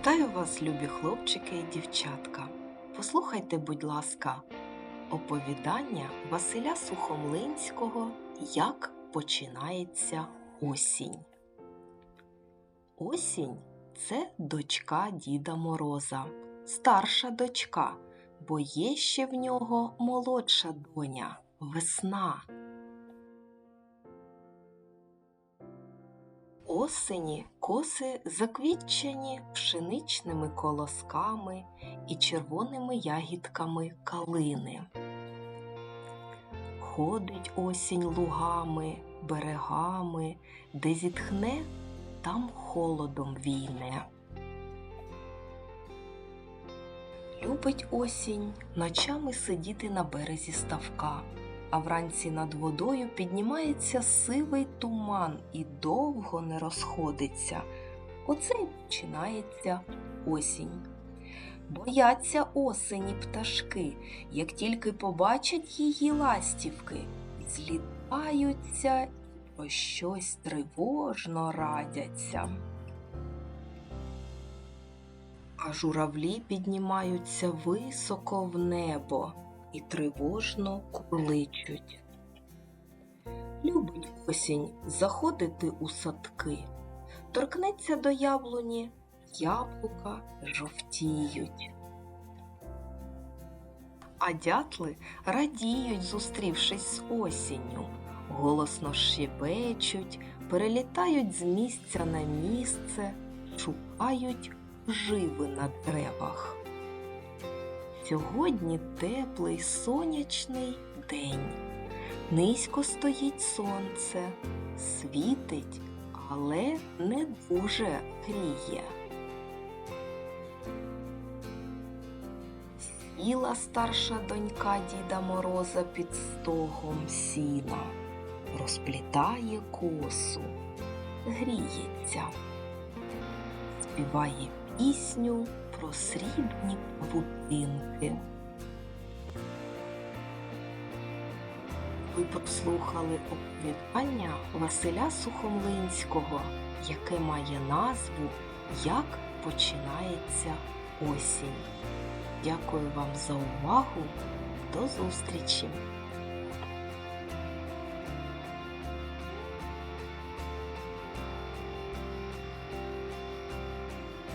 Вітаю вас, любі хлопчики і дівчатка. Послухайте, будь ласка, оповідання Василя Сухомлинського Як починається осінь. Осінь це дочка Діда Мороза, старша дочка, бо є ще в нього молодша доня весна. Осені коси заквітчені пшеничними колосками і червоними ягідками калини. Ходить осінь лугами, берегами, де зітхне, там холодом війне. Любить осінь ночами сидіти на березі ставка, а вранці над водою піднімається сивий туман і довго не розходиться. Оце й починається осінь. Бояться осені пташки, як тільки побачать її ластівки, злітаються і про щось тривожно радяться. А журавлі піднімаються високо в небо і тривожно курличуть. Любить осінь заходити у садки, торкнеться до яблуні, яблука жовтіють. А дятли радіють, зустрівшись з осінню, голосно щебечуть, перелітають з місця на місце, шукають живи на деревах. Сьогодні теплий сонячний день. Низько стоїть сонце, світить, але не дуже гріє. Сіла старша донька Діда Мороза під стогом сіна, розплітає косу, гріється, співає пісню про срібні павутинки. Ви прослухали оповідання Василя Сухомлинського, яке має назву Як починається осінь. Дякую вам за увагу. До зустрічі!